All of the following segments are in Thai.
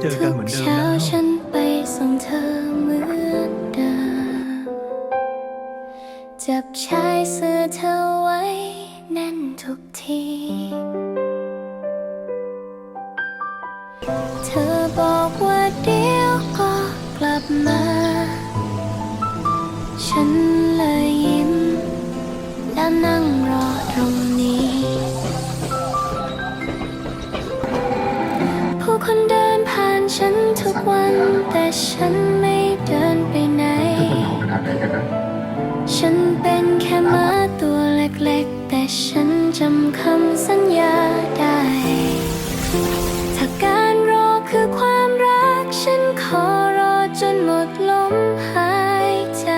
เจอกันเหมือนเดิมเช้าแล้วฉันไปส่งเธอเหมือนเดิมจับชายเสื้อเธอไว้แน่นทุกที เธอบอกว่าเดี๋ยวก็กลับมา ฉันเลย ทุกวัน แต่ฉันไม่เดินไปไหนขนาดไหนกันนะ ฉันเป็นแค่ม้าตัวเล็กๆ แต่ฉันจำคำสัญญาได้ ถ้าการรอคือความรัก ฉันขอรอจนหมดลมหายใจ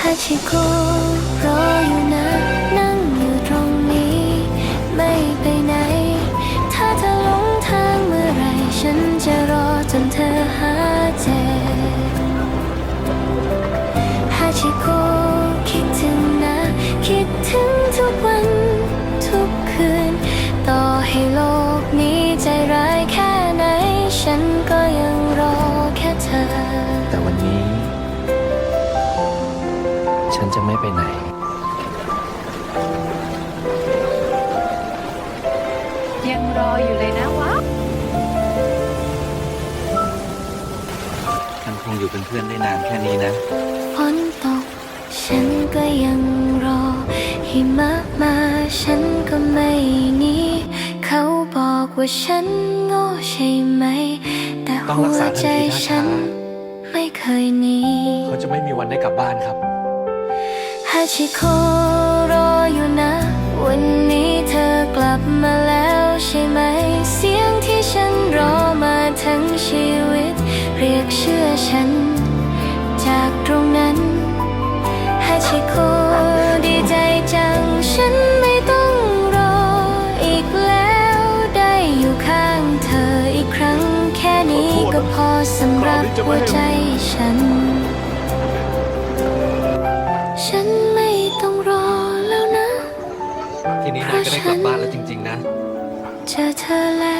ฮาชิโกรออยู่ ฮาชิโกคิดถึงนะ คิดถึงทุกวันทุกคืน ต่อให้โลกนี้ใจร้ายแค่ไหน ฉันก็ยังรอแค่เธอ แต่วันนี้ ฉันจะไม่ไปไหน ยังรออยู่เลยนะวะฉันคงอยู่เป็นเพื่อนได้นานแค่นี้นะฝนตก ฉันก็ยังรอหิมะมาฉันก็ไม่หนีเขาบอกว่าฉันโง่ใช่ไหม แต่ต้องหัรักวษาทันใจทีนะฉันไม่เคยหนี เขาจะไม่มีวันได้กลับบ้านครับ ฮาชิโครออยู่นะ วันนี้เธอกลับมาแล้วใช่ไหม เสียงที่ฉันรอมาทั้งชีวิต เรียกเชื่อฉัน ชิโคดีใจจังฉันไม่ต้องรออีกแล้ว ได้อยู่ข้างเธออีกครั้ง แค่นี้ก็พอสำหรับหัวใจฉัน ฉันไม่ต้องรอแล้วนะ ทีนี้นายก็ได้กลับบ้านแล้วจริง ๆ นะ เจอเธอแล้ว